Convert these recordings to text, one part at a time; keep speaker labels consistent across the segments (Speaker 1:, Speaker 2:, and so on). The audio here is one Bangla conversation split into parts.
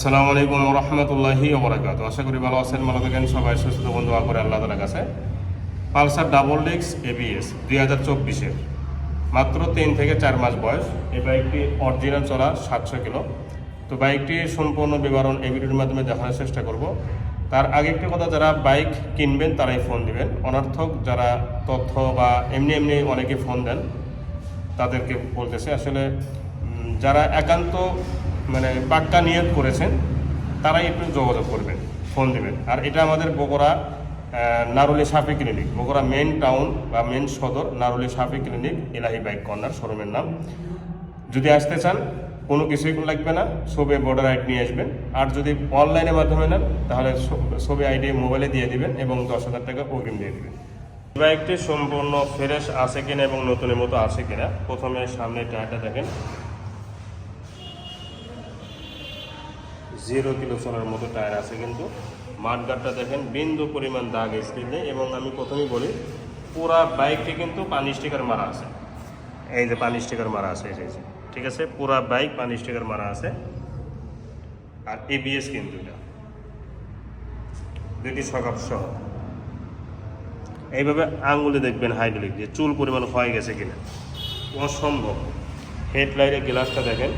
Speaker 1: আসসালামু আলাইকুম রহমতুল্লাহি ওবরাকাত আশা করি ভালো আছেন, ভালো থাকেন, সবাই সুস্থ, বন্ধু করে আল্লাহ তালার কাছে। পালসার ডাবল ডিক্স এবিএস দুই হাজার চব্বিশের মাত্র তিন থেকে চার মাস বয়স। এই বাইকটি অরিজিনাল চলা সাতশো কিলো। তো বাইকটি সম্পূর্ণ বিবরণ এই ভিডিওর মাধ্যমে দেখানোর চেষ্টা করব। তার আগে একটি কথা, যারা বাইক কিনবেন, তারাই ফোন দিবেন। অনার্থক যারা তথ্য বা এমনি এমনি অনেকে ফোন দেন, তাদেরকে বলতেছে, আসলে যারা একান্ত মানে পাক্কা নিয়োগ করেছেন, তারাই একটু যোগাযোগ করবেন, ফোন দিবেন। আর এটা আমাদের Bogura Naruli Safi clinic, Bogura main town বা মেন সদর Naruli Safi clinic, Elahi bike corner, শোরুমের নাম। যদি আসতে চান, কোনো কিছুই লাগবে না সবে বর্ডার আইডি নিয়ে আসবেন। আর যদি অনলাইনের মাধ্যমে নেন, তাহলে সবে আইডি মোবাইলে দিয়ে দিবেন এবং দশ হাজার টাকা অগ্রিম দিয়ে দিবেন। বাইকটি সম্পূর্ণ ফ্রেশ আছে কিনা এবং নতুনের মতো আছে কিনা, প্রথমে সামনে টায়ারটা দেখেন। জিরো কিলো চলার মতো টায়ার আছে কিন্তু। মাঠগাটটা দেখেন, বিন্দু পরিমাণ দাগ নেই এবং আমি প্রথমেই বলি, পুরা বাইকটি কিন্তু পানি স্টিকার মারা আছে। এই যে পানি স্টিকার মারা আছে, এই যে। ঠিক আছে? পুরা বাইক পানি স্টিকার মারা আছে। আর এবিএস কিন্তু এটা। দুটি সকাপ সহ। এইভাবে আঙুলে দেখবেন হাইড্রোলিক দিয়ে চুল পরিমাণ ক্ষয় গেছে কিনা। অসম্ভব। হেডলাইটের গ্লাসটা দেখেন।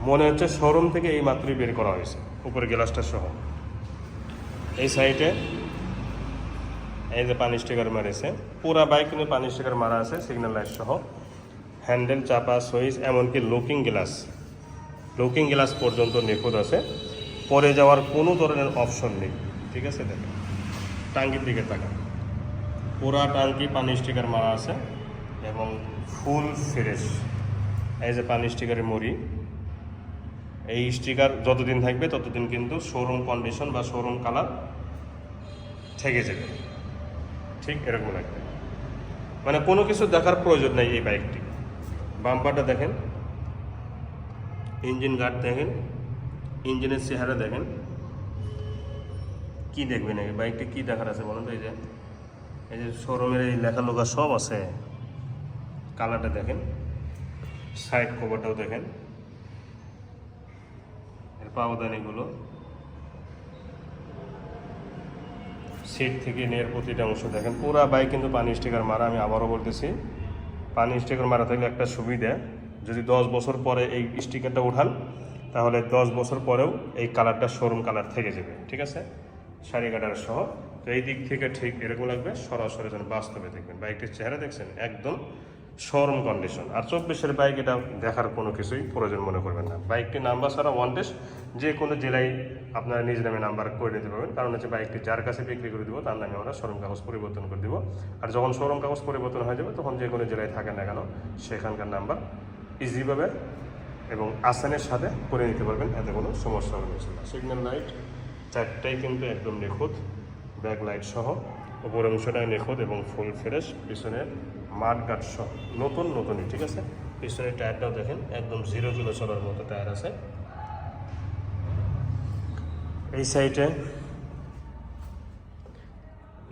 Speaker 1: মনে হচ্ছে শোরুম থেকে এই মাত্রই বের করা হয়েছে উপরে গ্লাসটা সহ। এই সাইডে, এই যে পানি স্টিকার মারেছে, পুরা বাইক কিন্তু পানি স্টিকার মারা আছে, সিগন্যাল লাইট সহ। হ্যান্ডেল, চাপা, সুইচ, এমনকি লুকিং গ্লাস। লুকিং গ্লাস পর্যন্ত নিখুঁত আছে। পরে যাওয়ার কোনো ধরনের অপশন নেই। ঠিক আছে, দেখেন। টাঙ্কির দিকে তাকান। পুরা টাঙ্কি পানি স্টিকার মারা আছে এবং ফুল ফ্রেশ। এই যে পানি স্টিকারের মুড়ি। এই স্টিকার যতদিন থাকবে, ততদিন কিন্তু শোরুম কন্ডিশন বা শোরুম কালার থেকে যাবে। ঠিক এরকম লাগবে। মানে কোনো কিছু দেখার প্রয়োজন নেই এই বাইকটি বাম্পারটা দেখেন। ইঞ্জিন গার্ড দেখেন। ইঞ্জিনের চেহারা দেখেন। কি দেখবেন এই বাইকটি কি দেখার আছে বলুন তো এই যে? এই যে শোরুমের এই লেখা লোকা সব আছে। কালারটা দেখেন। সাইড কভারটাও দেখেন। পাওদানিগুলো সিট থেকে নেয়ার প্রতিটা অংশ দেখেন। পুরা বাইক কিন্তু পানি স্টিকার মারা, আমি আবারও বলতেছি, পানি স্টিকার মারা থাকলে একটা সুবিধা, যদি দশ বছর পরে এই স্টিকারটা উঠান, তাহলে দশ বছর পরেও এই কালারটা শোরুম কালার থেকে যাবে, ঠিক আছে? শাড়ি কাটার সহ। তো এই দিক থেকে ঠিক এরকম লাগবে, সরাসরি যেন বাস্তবে দেখবেন। বাইকটির চেহারা দেখছেন, একদম শোরুম কন্ডিশন। আর চব্বিশের বাইক এটা দেখার কোনো কিছুই প্রয়োজন মনে করবেন না। বাইকটির নাম্বার ছাড়া ওয়ান টেস্ট যে কোনো জেলায় আপনারা নিজ নামে নাম্বার করে নিতে পারবেন। কারণ হচ্ছে বাইকটি যার কাছে বিক্রি করে দিব, তার নামে আমরা শোরুম কাগজ পরিবর্তন করে দিব। আর যখন শোরুম কাগজ পরিবর্তন হয়ে যাবে, তখন যে কোনো জেলায় থাকে না কেন, সেখানকার নাম্বার ইজিভাবে এবং আসানের সাথে করে নিতে পারবেন, এতে কোনো সমস্যা হবে না। সিগন্যাল লাইট চারটাই কিন্তু একদম নিখুঁত ব্যাক লাইট সহ উপর অংশটাই নিখুঁত এবং ফুল ফ্রেশ পিছনের মাঠ গাট সহ নতুন, নতুনই, ঠিক আছে? পিছনের টায়ারটাও দেখেন, একদম জিরো কিলো চলার মতো টায়ার আছে। এই সাইডে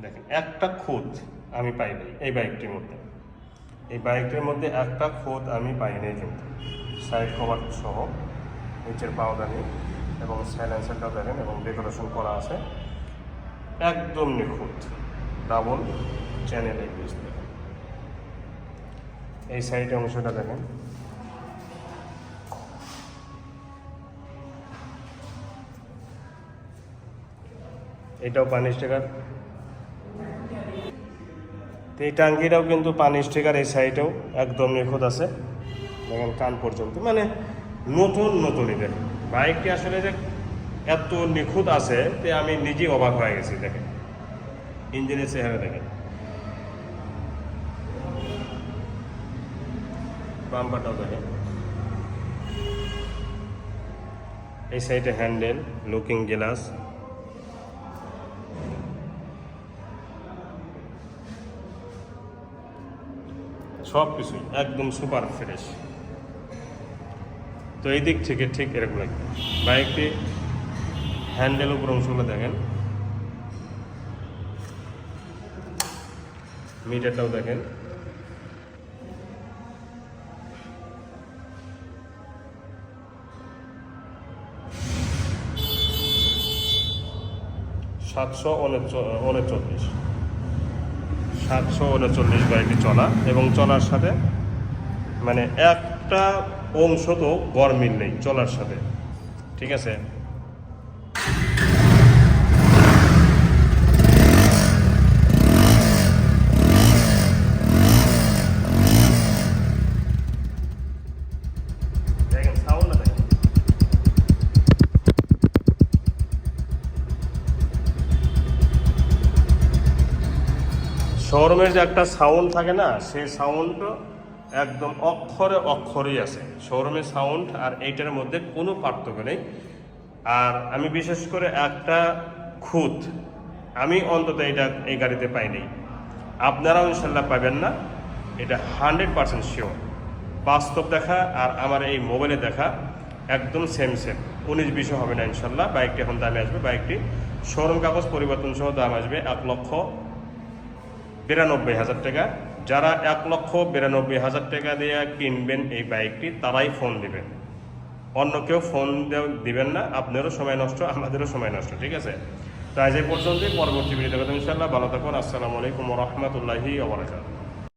Speaker 1: দেখেন, একটা খুঁত আমি পাই নাই এই বাইকটির মধ্যে। এই বাইকটির মধ্যে একটা খুঁত আমি পাই নাই কিন্তু। সাইড কভার সহ, নিচের পাওদানি এবং সাইলেন্সারটাও দেখেন এবং ডেকোরেশন করা আছে। একদম নিখুঁত ডাবল চ্যানেল এই দেখেন এই সাইডে অংশটা দেখেন। এটাও পানি স্টিকার। তো এই টাঙ্কিটাও কিন্তু পানি স্টিকার এই সাইডেও একদম নিখুঁত আছে। দেখেন কান পর্যন্ত। মানে নতুন নতুনই দেখেন। বাইকটি আসলে যে এত নিখুঁত আছে, তে আমি নিজেই অবাক হয়ে গেছি, দেখেন। ইঞ্জিনের চেহারা দেখেন। বাম্পারটাও দেখেন এই সাইডে হ্যান্ডেল, লুকিং গ্লাস। সব কিছুই একদম সুপার ফ্রেশ। তো এই দিক থেকে ঠিক এরকম লাগবে বাইকটি হ্যান্ডেল উপর অংশগুলো দেখেন। মিটারটাও দেখেন। সাতশো উনচল্লিশ সাতশো উনচল্লিশ গাড়িটি চলা? এবং চলার সাথে মানে একটা অংশ তো গরমিল নেই, চলার সাথে। ঠিক আছে দেখেন সাউন্ডটা দেখেন শোরুমের যে একটা সাউন্ড থাকে না, সেই সাউন্ড একদম অক্ষরে অক্ষরেই আছে। শোরুমের সাউন্ড আর এইটার মধ্যে কোনো পার্থক্য নেই। আর আমি বিশেষ করে একটা খুঁত, আমি অন্তত এটা এই গাড়িতে পাইনি। আপনারাও ইনশাল্লাহ পাবেন না। এটা হান্ড্রেড পার্সেন্ট শিওর। বাস্তব দেখা আর আমার এই মোবাইলে দেখা একদম সেম সেম উনিশ, বিশও হবে না ইনশাল্লাহ। বাইকটি এখন দামে আসবে। বাইকটি শোরুম কাগজ পরিবর্তন সহ দাম আসবে এক লক্ষ বিরানব্বই হাজার টাকা। যারা এক লক্ষ বিরানব্বই হাজার টাকা দিয়ে কিনবেন এই বাইকটি, তারাই ফোন দিবেন। অন্য কেউ ফোন দিবেন না। আপনারও সময় নষ্ট, আমাদেরও সময় নষ্ট, ঠিক আছে? তাই যে পর্যন্তই। পরবর্তী ভিডিও দেখাতে ইনশাল্লাহ ভালো থাকুন। আসসালামু আলাইকুম রহমতুল্লাহি ওবরাকাতুহ